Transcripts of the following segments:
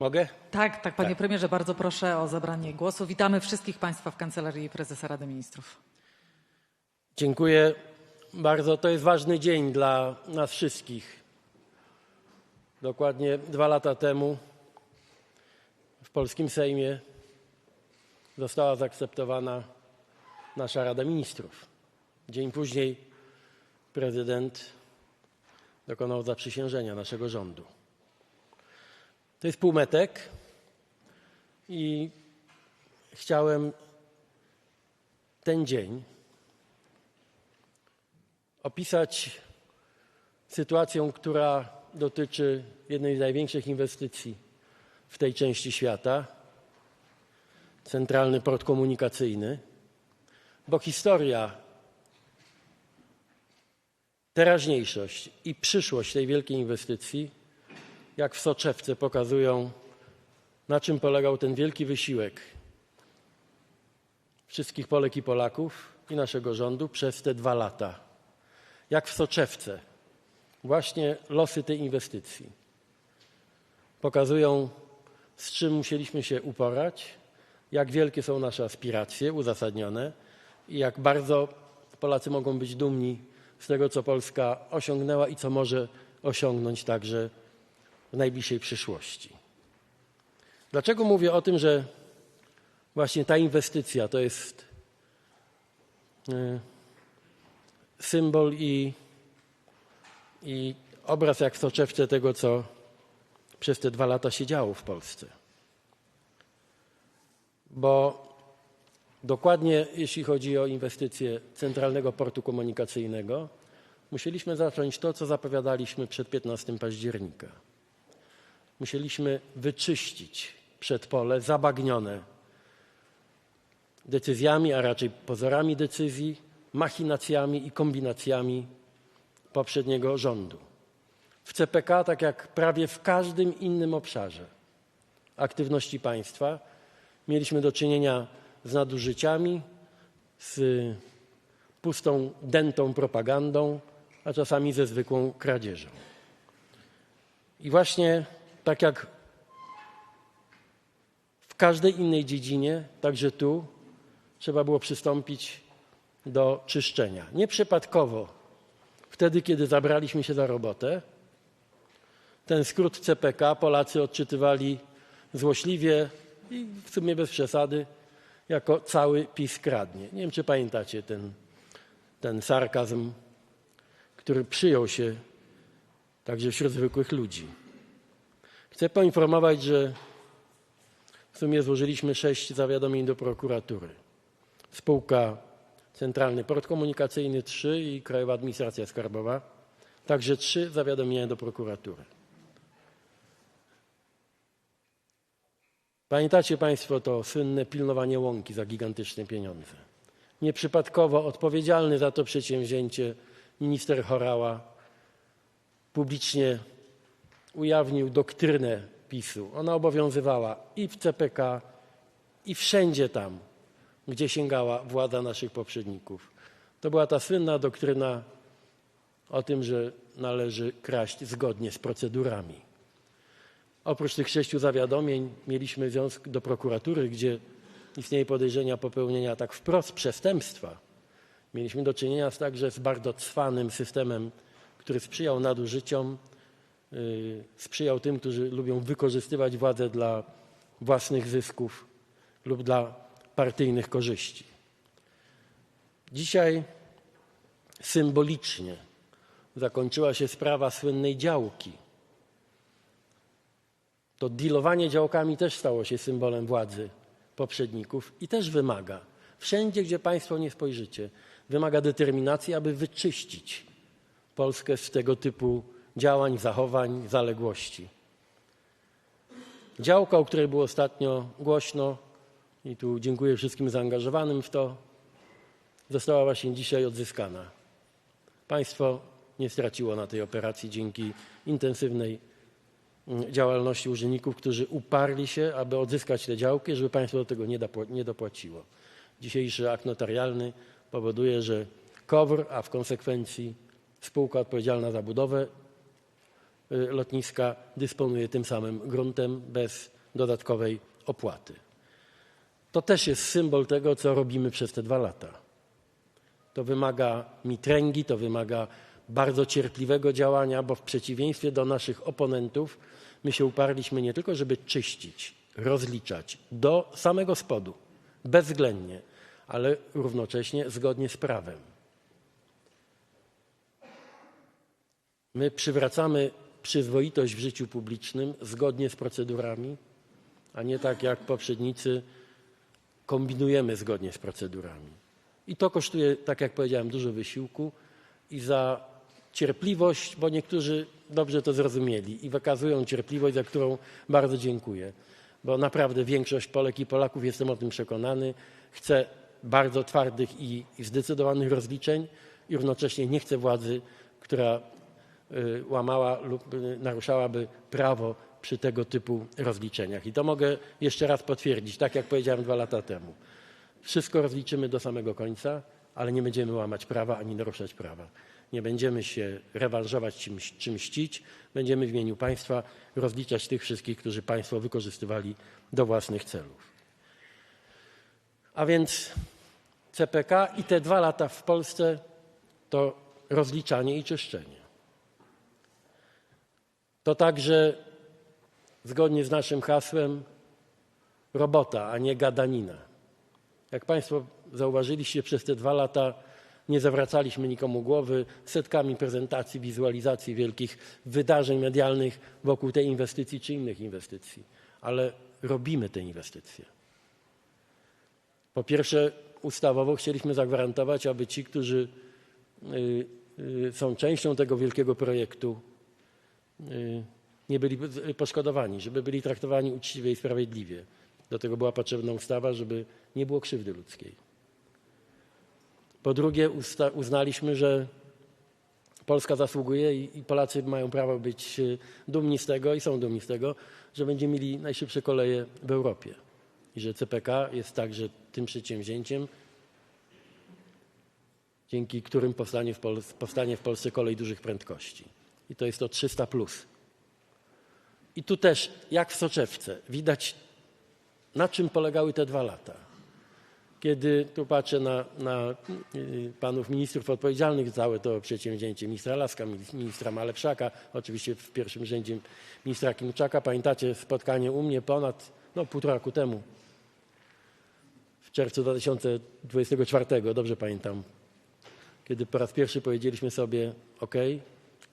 Mogę? Tak, tak, panie premierze, bardzo proszę o zabranie głosu. Witamy wszystkich państwa w Kancelarii Prezesa Rady Ministrów. Dziękuję bardzo. To jest ważny dzień dla nas wszystkich. Dokładnie dwa lata temu w polskim Sejmie została zaakceptowana nasza Rada Ministrów. Dzień później prezydent dokonał zaprzysiężenia naszego rządu. To jest półmetek i chciałem ten dzień opisać sytuację, która dotyczy jednej z największych inwestycji w tej części świata centralny port komunikacyjny, bo historia, teraźniejszość i przyszłość tej wielkiej inwestycji, jak w soczewce, pokazują, na czym polegał ten wielki wysiłek wszystkich Polek i Polaków i naszego rządu przez te dwa lata. Jak w soczewce, właśnie losy tej inwestycji pokazują, z czym musieliśmy się uporać, jak wielkie są nasze aspiracje uzasadnione i jak bardzo Polacy mogą być dumni z tego, co Polska osiągnęła i co może osiągnąć także w najbliższej przyszłości. Dlaczego mówię o tym, że właśnie ta inwestycja to jest. Yy, symbol i, i obraz jak w soczewce tego, co przez te dwa lata się działo w Polsce. Bo dokładnie jeśli chodzi o inwestycje Centralnego Portu Komunikacyjnego, musieliśmy zacząć to, co zapowiadaliśmy przed 15 października. Musieliśmy wyczyścić przedpole zabagnione decyzjami, a raczej pozorami decyzji, machinacjami i kombinacjami poprzedniego rządu. W CPK, tak jak prawie w każdym innym obszarze aktywności państwa, mieliśmy do czynienia z nadużyciami, z pustą, dętą propagandą, a czasami ze zwykłą kradzieżą. I właśnie tak jak w każdej innej dziedzinie, także tu trzeba było przystąpić do czyszczenia. Nieprzypadkowo, wtedy, kiedy zabraliśmy się za robotę, ten skrót CPK Polacy odczytywali złośliwie i w sumie bez przesady, jako cały PiS kradnie. Nie wiem, czy pamiętacie ten, ten sarkazm, który przyjął się także wśród zwykłych ludzi. Chcę poinformować, że w sumie złożyliśmy sześć zawiadomień do prokuratury. Spółka Centralny Port Komunikacyjny 3 i Krajowa Administracja Skarbowa. Także trzy zawiadomienia do prokuratury. Pamiętacie Państwo to słynne pilnowanie łąki za gigantyczne pieniądze. Nieprzypadkowo odpowiedzialny za to przedsięwzięcie minister Horała publicznie ujawnił doktrynę PiSu. Ona obowiązywała i w CPK, i wszędzie tam, gdzie sięgała władza naszych poprzedników. To była ta słynna doktryna o tym, że należy kraść zgodnie z procedurami. Oprócz tych sześciu zawiadomień mieliśmy związk do prokuratury, gdzie istnieje podejrzenia popełnienia tak wprost przestępstwa. Mieliśmy do czynienia także z bardzo cwanym systemem, który sprzyjał nadużyciom, sprzyjał tym, którzy lubią wykorzystywać władzę dla własnych zysków lub dla partyjnych korzyści. Dzisiaj symbolicznie zakończyła się sprawa słynnej działki. To dealowanie działkami też stało się symbolem władzy poprzedników i też wymaga, wszędzie gdzie Państwo nie spojrzycie, wymaga determinacji, aby wyczyścić Polskę z tego typu działań, zachowań, zaległości. Działka, o której było ostatnio głośno, i tu dziękuję wszystkim zaangażowanym w to, została właśnie dzisiaj odzyskana. Państwo nie straciło na tej operacji dzięki intensywnej mm, działalności urzędników, którzy uparli się, aby odzyskać te działki, żeby państwo do tego nie dopłaciło. Dzisiejszy akt notarialny powoduje, że KOWR, a w konsekwencji spółka odpowiedzialna za budowę lotniska dysponuje tym samym gruntem bez dodatkowej opłaty. To też jest symbol tego, co robimy przez te dwa lata. To wymaga mitręgi, to wymaga bardzo cierpliwego działania, bo w przeciwieństwie do naszych oponentów, my się uparliśmy nie tylko, żeby czyścić, rozliczać do samego spodu, bezwzględnie, ale równocześnie zgodnie z prawem. My przywracamy przyzwoitość w życiu publicznym zgodnie z procedurami, a nie tak jak poprzednicy kombinujemy zgodnie z procedurami. I to kosztuje, tak jak powiedziałem, dużo wysiłku i za cierpliwość, bo niektórzy dobrze to zrozumieli i wykazują cierpliwość, za którą bardzo dziękuję. Bo naprawdę większość Polek i Polaków, jestem o tym przekonany, chce bardzo twardych i, zdecydowanych rozliczeń i równocześnie nie chce władzy, która łamała lub y, naruszałaby prawo przy tego typu rozliczeniach. I to mogę jeszcze raz potwierdzić, tak jak powiedziałem dwa lata temu. Wszystko rozliczymy do samego końca, ale nie będziemy łamać prawa ani naruszać prawa. Nie będziemy się rewanżować czymś, czy mścić. Będziemy w imieniu państwa rozliczać tych wszystkich, którzy państwo wykorzystywali do własnych celów. A więc CPK i te dwa lata w Polsce to rozliczanie i czyszczenie. To także zgodnie z naszym hasłem robota, a nie gadanina. Jak Państwo zauważyliście, przez te dwa lata nie zawracaliśmy nikomu głowy setkami prezentacji, wizualizacji wielkich wydarzeń medialnych wokół tej inwestycji czy innych inwestycji, ale robimy te inwestycje. Po pierwsze, ustawowo chcieliśmy zagwarantować, aby ci, którzy y, y, są częścią tego wielkiego projektu, nie byli poszkodowani, żeby byli traktowani uczciwie i sprawiedliwie. Do tego była potrzebna ustawa, żeby nie było krzywdy ludzkiej. Po drugie, uznaliśmy, że Polska zasługuje i, Polacy mają prawo być e, dumni z tego i są dumni z tego, że będziemy mieli najszybsze koleje w Europie. I że CPK jest także tym przedsięwzięciem, dzięki którym powstanie w, powstanie w Polsce kolej dużych prędkości. I to jest to 300. Plus. I tu też, jak w soczewce, widać, na czym polegały te dwa lata. Kiedy tu patrzę na, na y, panów ministrów odpowiedzialnych za całe to przedsięwzięcie, ministra Laska, ministra Malepszaka, oczywiście w pierwszym rzędzie ministra Klimczaka. Pamiętacie spotkanie u mnie ponad no, półtora roku temu, w czerwcu 2024, dobrze pamiętam, kiedy po raz pierwszy powiedzieliśmy sobie, OK,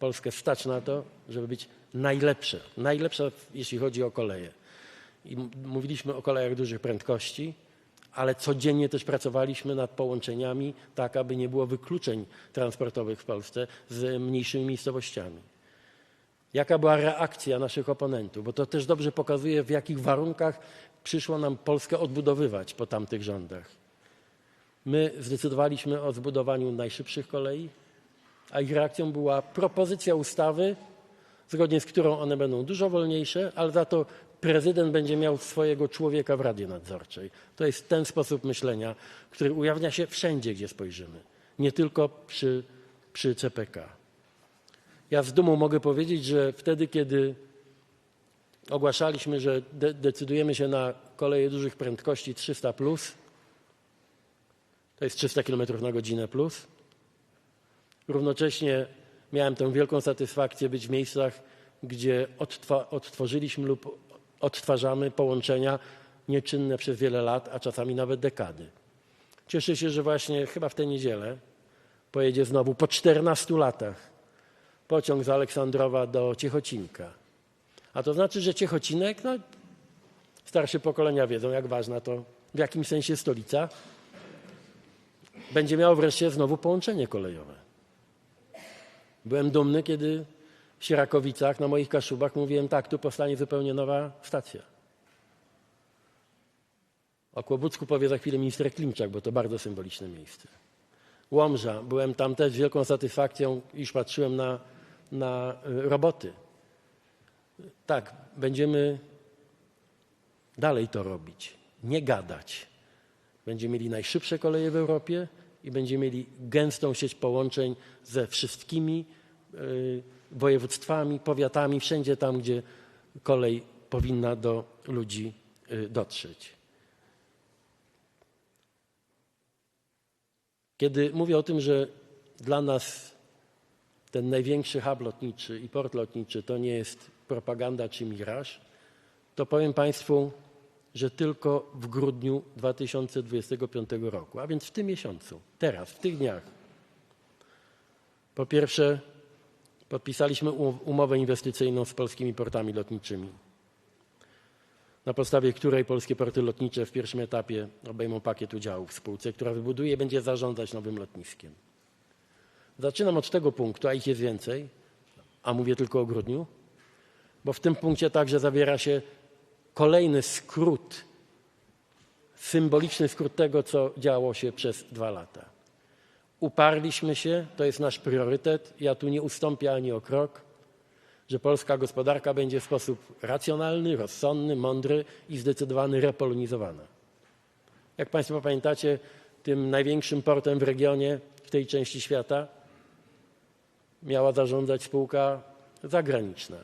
Polskę stać na to, żeby być najlepsze, najlepsza jeśli chodzi o koleje. I mówiliśmy o kolejach dużych prędkości, ale codziennie też pracowaliśmy nad połączeniami, tak aby nie było wykluczeń transportowych w Polsce z mniejszymi miejscowościami. Jaka była reakcja naszych oponentów? Bo to też dobrze pokazuje, w jakich warunkach przyszło nam Polskę odbudowywać po tamtych rządach. My zdecydowaliśmy o zbudowaniu najszybszych kolei, a ich reakcją była propozycja ustawy, zgodnie z którą one będą dużo wolniejsze, ale za to prezydent będzie miał swojego człowieka w Radzie Nadzorczej. To jest ten sposób myślenia, który ujawnia się wszędzie, gdzie spojrzymy, nie tylko przy, przy CPK. Ja z dumą mogę powiedzieć, że wtedy, kiedy ogłaszaliśmy, że de- decydujemy się na koleje dużych prędkości 300, plus, to jest 300 km na godzinę plus, Równocześnie miałem tę wielką satysfakcję być w miejscach, gdzie odtwa- odtworzyliśmy lub odtwarzamy połączenia nieczynne przez wiele lat, a czasami nawet dekady. Cieszę się, że właśnie chyba w tę niedzielę pojedzie znowu po 14 latach pociąg z Aleksandrowa do Ciechocinka. A to znaczy, że Ciechocinek, no, starsze pokolenia wiedzą, jak ważna to w jakimś sensie stolica, będzie miało wreszcie znowu połączenie kolejowe. Byłem dumny, kiedy w Sierakowicach, na moich Kaszubach mówiłem, tak, tu powstanie zupełnie nowa stacja. O Kłobucku powie za chwilę minister Klimczak, bo to bardzo symboliczne miejsce. Łomża, byłem tam też z wielką satysfakcją, iż patrzyłem na, na y, roboty. Tak, będziemy dalej to robić, nie gadać. Będziemy mieli najszybsze koleje w Europie i będziemy mieli gęstą sieć połączeń ze wszystkimi województwami, powiatami, wszędzie tam, gdzie kolej powinna do ludzi y, dotrzeć. Kiedy mówię o tym, że dla nas ten największy hub lotniczy i port lotniczy to nie jest propaganda czy miraż, to powiem Państwu, że tylko w grudniu 2025 roku, a więc w tym miesiącu, teraz, w tych dniach, po pierwsze podpisaliśmy um- umowę inwestycyjną z polskimi portami lotniczymi, na podstawie której polskie porty lotnicze w pierwszym etapie obejmą pakiet udziałów w spółce, która wybuduje i będzie zarządzać nowym lotniskiem. Zaczynam od tego punktu, a ich jest więcej, a mówię tylko o grudniu, bo w tym punkcie także zawiera się kolejny skrót, symboliczny skrót tego, co działo się przez dwa lata. Uparliśmy się, to jest nasz priorytet, ja tu nie ustąpię ani o krok, że polska gospodarka będzie w sposób racjonalny, rozsądny, mądry i zdecydowany repolonizowana. Jak Państwo pamiętacie, tym największym portem w regionie, w tej części świata, miała zarządzać spółka zagraniczna.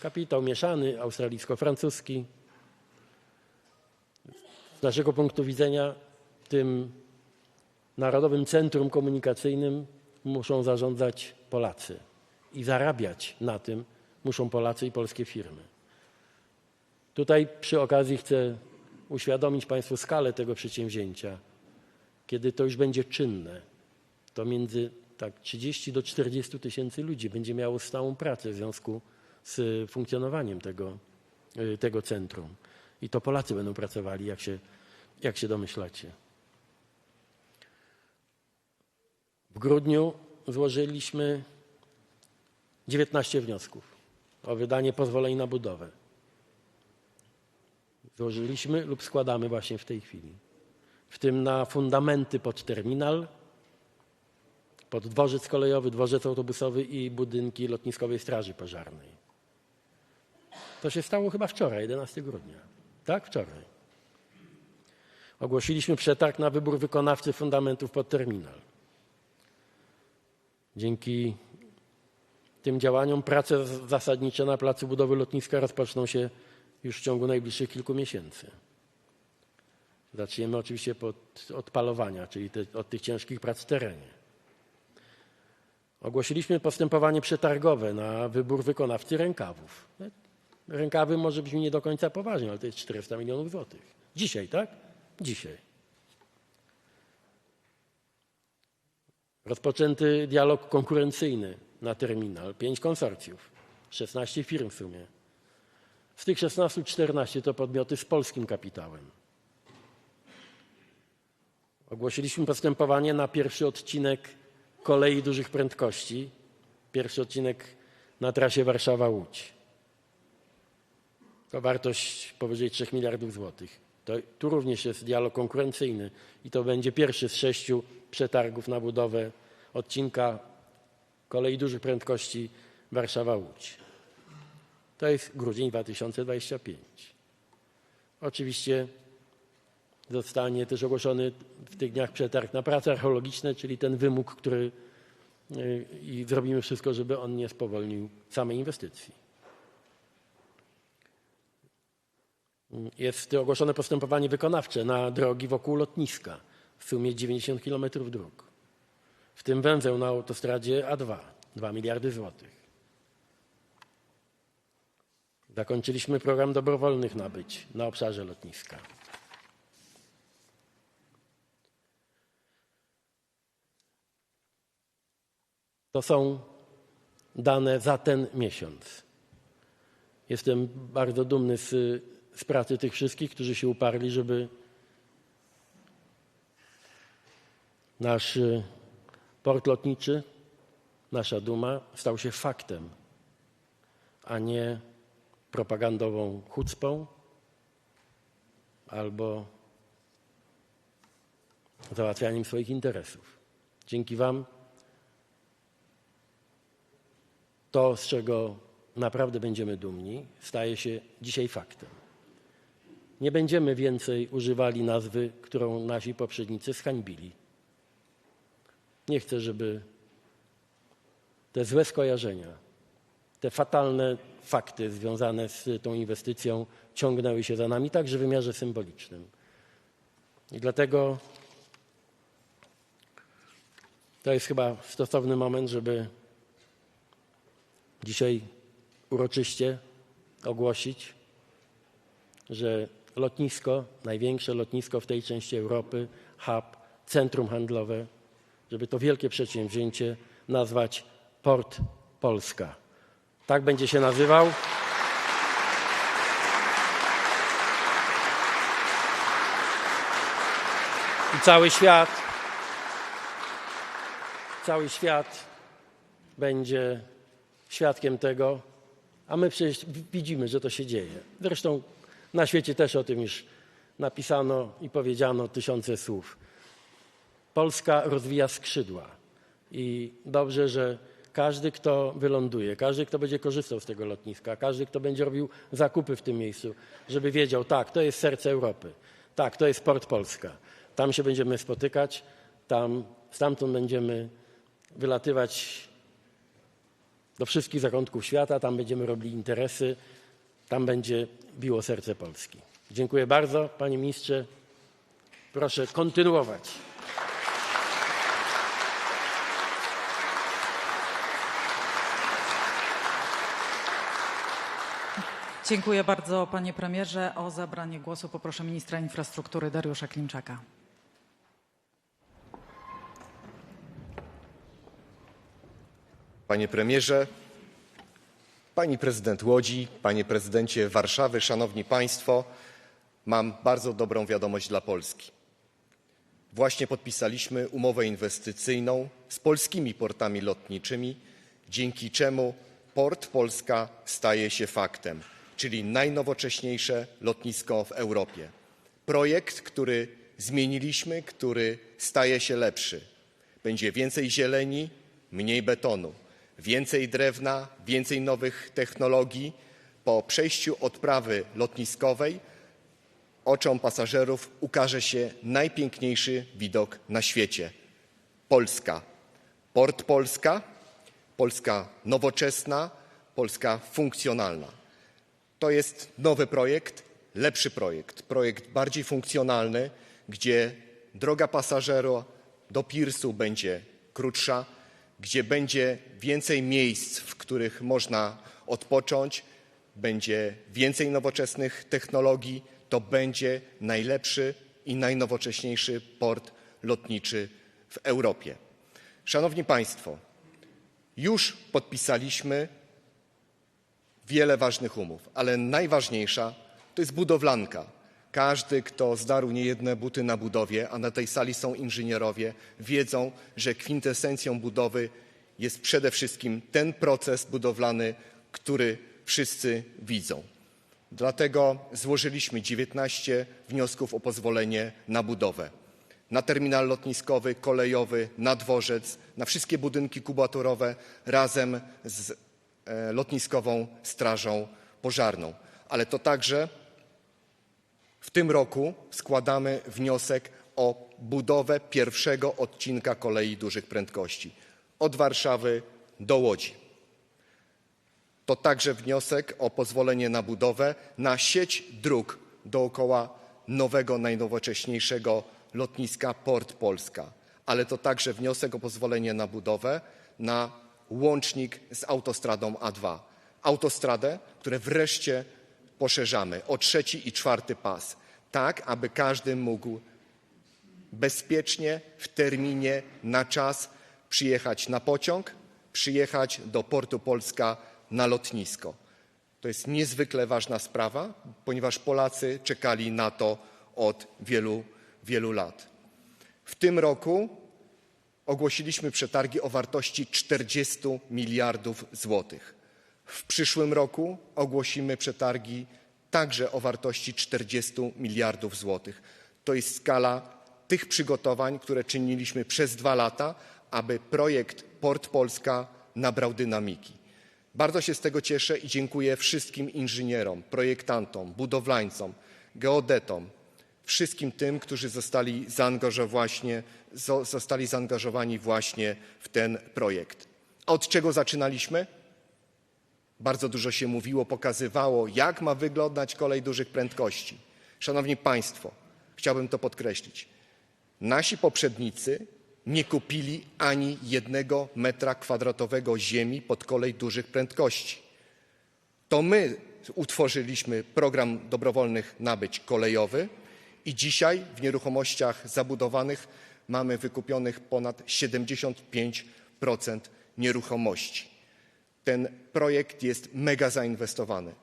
Kapitał mieszany, australijsko-francuski. Z naszego punktu widzenia tym Narodowym Centrum Komunikacyjnym muszą zarządzać Polacy i zarabiać na tym muszą Polacy i polskie firmy. Tutaj przy okazji chcę uświadomić Państwu skalę tego przedsięwzięcia. Kiedy to już będzie czynne, to między tak 30 do 40 tysięcy ludzi będzie miało stałą pracę w związku z funkcjonowaniem tego, y, tego centrum. I to Polacy będą pracowali, jak się, jak się domyślacie. W grudniu złożyliśmy 19 wniosków o wydanie pozwoleń na budowę. Złożyliśmy lub składamy właśnie w tej chwili. W tym na fundamenty pod terminal, pod dworzec kolejowy, dworzec autobusowy i budynki lotniskowej straży pożarnej. To się stało chyba wczoraj, 11 grudnia. Tak, wczoraj. Ogłosiliśmy przetarg na wybór wykonawcy fundamentów pod terminal. Dzięki tym działaniom prace zasadnicze na placu budowy lotniska rozpoczną się już w ciągu najbliższych kilku miesięcy. Zaczniemy oczywiście pod, od palowania, czyli te, od tych ciężkich prac w terenie. Ogłosiliśmy postępowanie przetargowe na wybór wykonawcy rękawów. Rękawy może brzmi nie do końca poważnie, ale to jest 400 milionów złotych. Dzisiaj, tak? Dzisiaj. Rozpoczęty dialog konkurencyjny na terminal. Pięć konsorcjów, 16 firm w sumie. Z tych 16 14 to podmioty z polskim kapitałem. Ogłosiliśmy postępowanie na pierwszy odcinek kolei dużych prędkości. Pierwszy odcinek na trasie Warszawa-Łódź. To wartość powyżej 3 miliardów złotych. To, tu również jest dialog konkurencyjny i to będzie pierwszy z sześciu przetargów na budowę odcinka kolei dużych prędkości Warszawa-Łódź. To jest grudzień 2025. Oczywiście zostanie też ogłoszony w tych dniach przetarg na prace archeologiczne, czyli ten wymóg, który y, i zrobimy wszystko, żeby on nie spowolnił samej inwestycji. Jest ogłoszone postępowanie wykonawcze na drogi wokół lotniska w sumie 90 km dróg, w tym węzeł na autostradzie A2, 2 miliardy złotych. Zakończyliśmy program dobrowolnych nabyć na obszarze lotniska. To są dane za ten miesiąc. Jestem bardzo dumny z, z pracy tych wszystkich, którzy się uparli, żeby nasz y, port lotniczy, nasza duma stał się faktem, a nie propagandową chucpą albo załatwianiem swoich interesów. Dzięki Wam to, z czego naprawdę będziemy dumni, staje się dzisiaj faktem. Nie będziemy więcej używali nazwy, którą nasi poprzednicy zhańbili. Nie chcę, żeby te złe skojarzenia te fatalne fakty związane z tą inwestycją ciągnęły się za nami, także w wymiarze symbolicznym. I dlatego to jest chyba stosowny moment, żeby dzisiaj uroczyście ogłosić, że lotnisko, największe lotnisko w tej części Europy, hub, centrum handlowe, żeby to wielkie przedsięwzięcie nazwać Port Polska. Tak będzie się nazywał. I cały świat, cały świat będzie świadkiem tego, a my przecież widzimy, że to się dzieje. Zresztą na świecie też o tym już napisano i powiedziano tysiące słów. Polska rozwija skrzydła i dobrze, że każdy, kto wyląduje, każdy, kto będzie korzystał z tego lotniska, każdy, kto będzie robił zakupy w tym miejscu, żeby wiedział, tak, to jest serce Europy, tak, to jest Port Polska. Tam się będziemy spotykać, tam, stamtąd będziemy wylatywać do wszystkich zakątków świata, tam będziemy robili interesy, tam będzie biło serce Polski. Dziękuję bardzo, panie ministrze. Proszę kontynuować. Dziękuję bardzo panie premierze. O zabranie głosu poproszę ministra infrastruktury Dariusza Klimczaka. Panie premierze, pani prezydent Łodzi, panie prezydencie Warszawy, szanowni państwo, mam bardzo dobrą wiadomość dla Polski. Właśnie podpisaliśmy umowę inwestycyjną z polskimi portami lotniczymi, dzięki czemu Port Polska staje się faktem, czyli najnowocześniejsze lotnisko w Europie. Projekt, który zmieniliśmy, który staje się lepszy. Będzie więcej zieleni, mniej betonu, więcej drewna, więcej nowych technologii. Po przejściu odprawy lotniskowej oczom pasażerów ukaże się najpiękniejszy widok na świecie. Polska. Port Polska, Polska nowoczesna, Polska funkcjonalna. To jest nowy projekt, lepszy projekt, projekt bardziej funkcjonalny, gdzie droga pasażera do Pirsu będzie krótsza, gdzie będzie więcej miejsc, w których można odpocząć, będzie więcej nowoczesnych technologii, to będzie najlepszy i najnowocześniejszy port lotniczy w Europie. Szanowni Państwo, już podpisaliśmy wiele ważnych umów, ale najważniejsza to jest budowlanka. Każdy, kto zdarł niejedne buty na budowie, a na tej sali są inżynierowie, wiedzą, że kwintesencją budowy jest przede wszystkim ten proces budowlany, który wszyscy widzą. Dlatego złożyliśmy 19 wniosków o pozwolenie na budowę. Na terminal lotniskowy, kolejowy, na dworzec, na wszystkie budynki kubaturowe razem z lotniskową strażą pożarną. Ale to także w tym roku składamy wniosek o budowę pierwszego odcinka kolei dużych prędkości od Warszawy do Łodzi. To także wniosek o pozwolenie na budowę na sieć dróg dookoła nowego, najnowocześniejszego lotniska Port Polska. Ale to także wniosek o pozwolenie na budowę na łącznik z autostradą A2. Autostradę, które wreszcie poszerzamy o trzeci i czwarty pas, tak aby każdy mógł bezpiecznie, w terminie, na czas przyjechać na pociąg, przyjechać do portu Polska na lotnisko. To jest niezwykle ważna sprawa, ponieważ Polacy czekali na to od wielu, wielu lat. W tym roku ogłosiliśmy przetargi o wartości 40 miliardów złotych. W przyszłym roku ogłosimy przetargi także o wartości 40 miliardów złotych. To jest skala tych przygotowań, które czyniliśmy przez dwa lata, aby projekt Port Polska nabrał dynamiki. Bardzo się z tego cieszę i dziękuję wszystkim inżynierom, projektantom, budowlańcom, geodetom, wszystkim tym, którzy zostali zaangażowani, zostali zaangażowani właśnie w ten projekt. A od czego zaczynaliśmy? Bardzo dużo się mówiło, pokazywało, jak ma wyglądać kolej dużych prędkości. Szanowni Państwo, chciałbym to podkreślić. Nasi poprzednicy nie kupili ani jednego metra kwadratowego ziemi pod kolej dużych prędkości. To my utworzyliimy program dobrowolnych nabyć kolejowy i dzisiaj w nieruchomościach zabudowanych mamy wykupionych ponad 75% nieruchomości. Ten projekt jest mega zainwestowany.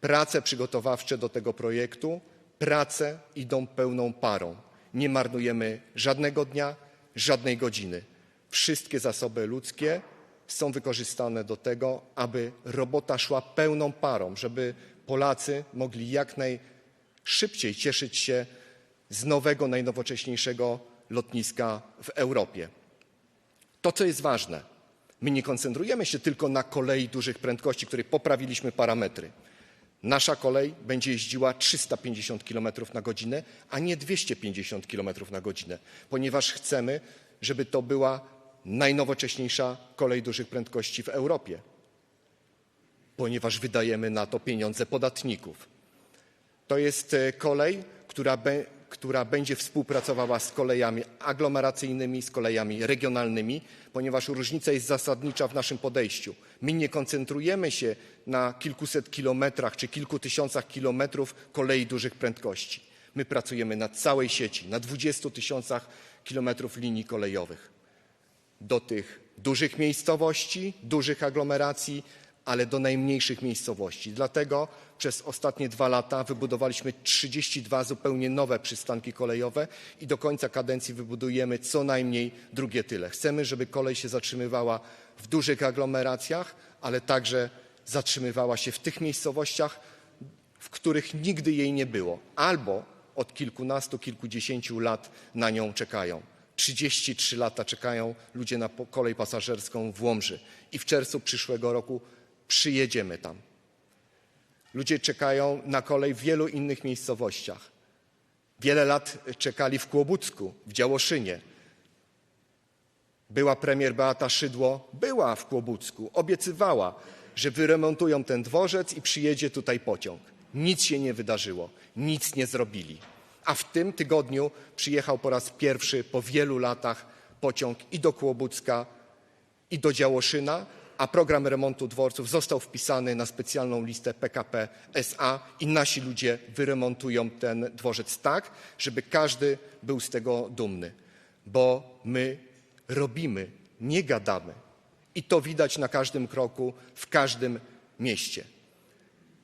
Prace przygotowawcze do tego projektu, prace idą pełną parą. Nie marnujemy żadnego dnia, żadnej godziny. Wszystkie zasoby ludzkie są wykorzystane do tego, aby robota szła pełną parą, żeby Polacy mogli jak najszybciej cieszyć się z nowego, najnowocześniejszego lotniska w Europie. To, co jest ważne, my nie koncentrujemy się tylko na kolei dużych prędkości, której poprawiliśmy parametry. Nasza kolej będzie jeździła 350 km na godzinę, a nie 250 km na godzinę, ponieważ chcemy, żeby to była najnowocześniejsza kolej dużych prędkości w Europie, ponieważ wydajemy na to pieniądze podatników. To jest e, kolej, która, be, która będzie współpracowała z kolejami aglomeracyjnymi, z kolejami regionalnymi, ponieważ różnica jest zasadnicza w naszym podejściu. My nie koncentrujemy się na kilkuset kilometrach czy kilku tysiącach kilometrów kolei dużych prędkości. My pracujemy na całej sieci, na 20 tysiącach kilometrów linii kolejowych. Do tych dużych miejscowości, dużych aglomeracji, ale do najmniejszych miejscowości. Dlatego przez ostatnie dwa lata wybudowaliśmy 32 zupełnie nowe przystanki kolejowe i do końca kadencji wybudujemy co najmniej drugie tyle. Chcemy, żeby kolej się zatrzymywała w dużych aglomeracjach, ale także zatrzymywała się w tych miejscowościach, w których nigdy jej nie było, albo od kilkunastu, kilkudziesięciu lat na nią czekają. 33 lata czekają ludzie na kolej pasażerską w Łomży i w czerwcu przyszłego roku przyjedziemy tam. Ludzie czekają na kolej w wielu innych miejscowościach. Wiele lat czekali w Kłobucku, w Działoszynie. Była premier Beata Szydło, była w Kłobucku, obiecywała, że wyremontują ten dworzec i przyjedzie tutaj pociąg. Nic się nie wydarzyło, nic nie zrobili. A w tym tygodniu przyjechał po raz pierwszy po wielu latach pociąg i do Kłobucka, i do Działoszyna, a program remontu dworców został wpisany na specjalną listę PKP SA i nasi ludzie wyremontują ten dworzec tak, żeby każdy był z tego dumny, bo my robimy, nie gadamy. I to widać na każdym kroku, w każdym mieście.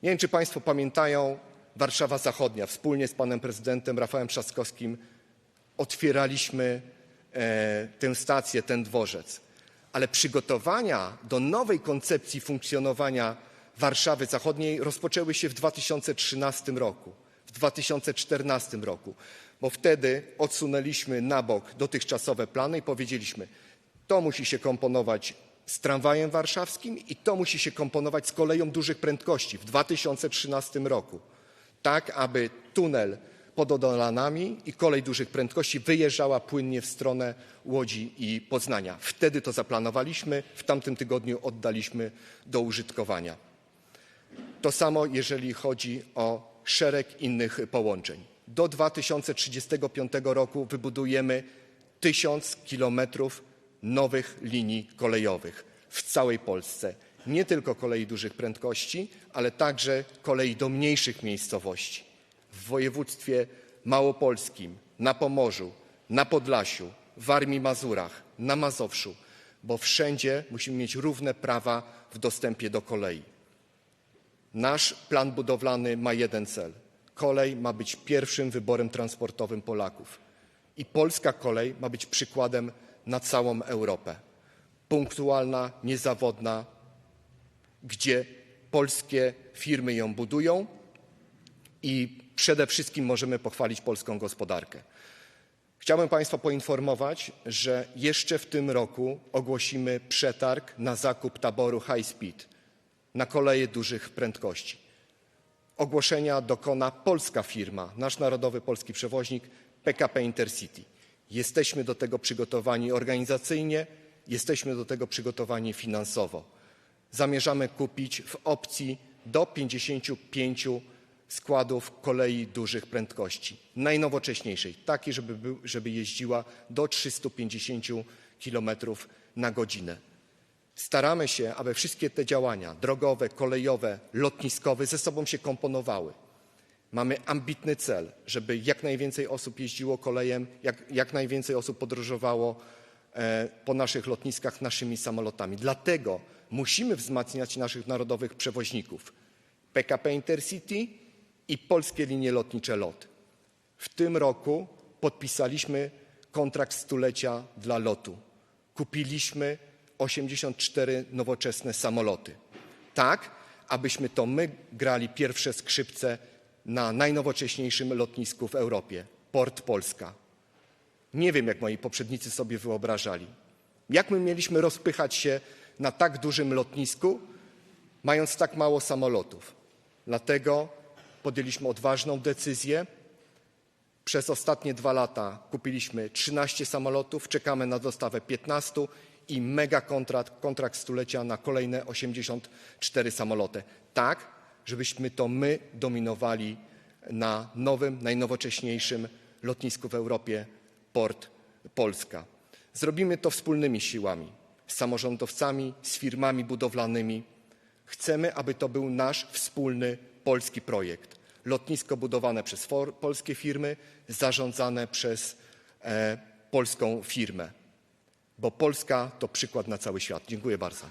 Nie wiem, czy Państwo pamiętają Warszawa Zachodnia. Wspólnie z panem prezydentem Rafałem Trzaskowskim otwieraliśmy e, tę stację, ten dworzec. Ale przygotowania do nowej koncepcji funkcjonowania Warszawy Zachodniej rozpoczęły się w 2013 roku, w 2014 roku, bo wtedy odsunęliśmy na bok dotychczasowe plany i powiedzieliśmy, to musi się komponować z tramwajem warszawskim i to musi się komponować z koleją dużych prędkości w 2013 roku, tak aby tunel pod Odolanami i kolej dużych prędkości wyjeżdżała płynnie w stronę Łodzi i Poznania. Wtedy to zaplanowaliśmy, w tamtym tygodniu oddaliśmy do użytkowania. To samo jeżeli chodzi o szereg innych połączeń. Do 2035 roku wybudujemy tysiąc kilometrów nowych linii kolejowych w całej Polsce. Nie tylko kolei dużych prędkości, ale także kolei do mniejszych miejscowości. W województwie małopolskim, na Pomorzu, na Podlasiu, w Warmii Mazurach, na Mazowszu, bo wszędzie musimy mieć równe prawa w dostępie do kolei. Nasz plan budowlany ma jeden cel. Kolej ma być pierwszym wyborem transportowym Polaków. I polska kolej ma być przykładem na całą Europę. Punktualna, niezawodna, gdzie polskie firmy ją budują i przede wszystkim możemy pochwalić polską gospodarkę. Chciałbym Państwa poinformować, że jeszcze w tym roku ogłosimy przetarg na zakup taboru High Speed na koleje dużych prędkości. Ogłoszenia dokona polska firma, nasz narodowy polski przewoźnik PKP Intercity. Jesteśmy do tego przygotowani organizacyjnie, jesteśmy do tego przygotowani finansowo. zamierzamy kupić w opcji do 55 składów kolei dużych prędkości, najnowocześniejszej, takiej, żeby, był, żeby jeździła do 350 km na godzinę. Staramy się, aby wszystkie te działania drogowe, kolejowe, lotniskowe ze sobą się komponowały. Mamy ambitny cel, żeby jak najwięcej osób jeździło kolejem, jak, jak najwięcej osób podróżowało e, po naszych lotniskach naszymi samolotami. Dlatego musimy wzmacniać naszych narodowych przewoźników. PKP Intercity i polskie linie lotnicze LOT. W tym roku podpisaliśmy kontrakt stulecia dla lotu. Kupiliśmy 84 nowoczesne samoloty. Tak, abyśmy to my grali pierwsze skrzypce na najnowocześniejszym lotnisku w Europie Port Polska. Nie wiem, jak moi poprzednicy sobie wyobrażali. Jak my mieliśmy rozpychać się na tak dużym lotnisku, mając tak mało samolotów? Dlatego podjęliśmy odważną decyzję. Przez ostatnie dwa lata kupiliśmy 13 samolotów, czekamy na dostawę 15 i mega kontrakt, kontrakt stulecia na kolejne 84 samoloty. Tak, żebyśmy to my dominowali na nowym, najnowocześniejszym lotnisku w Europie Port Polska. Zrobimy to wspólnymi siłami, z samorządowcami, z firmami budowlanymi. Chcemy, aby to był nasz wspólny polski projekt. Lotnisko budowane przez polskie firmy, zarządzane przez e, polską firmę. Bo Polska to przykład na cały świat. Dziękuję bardzo.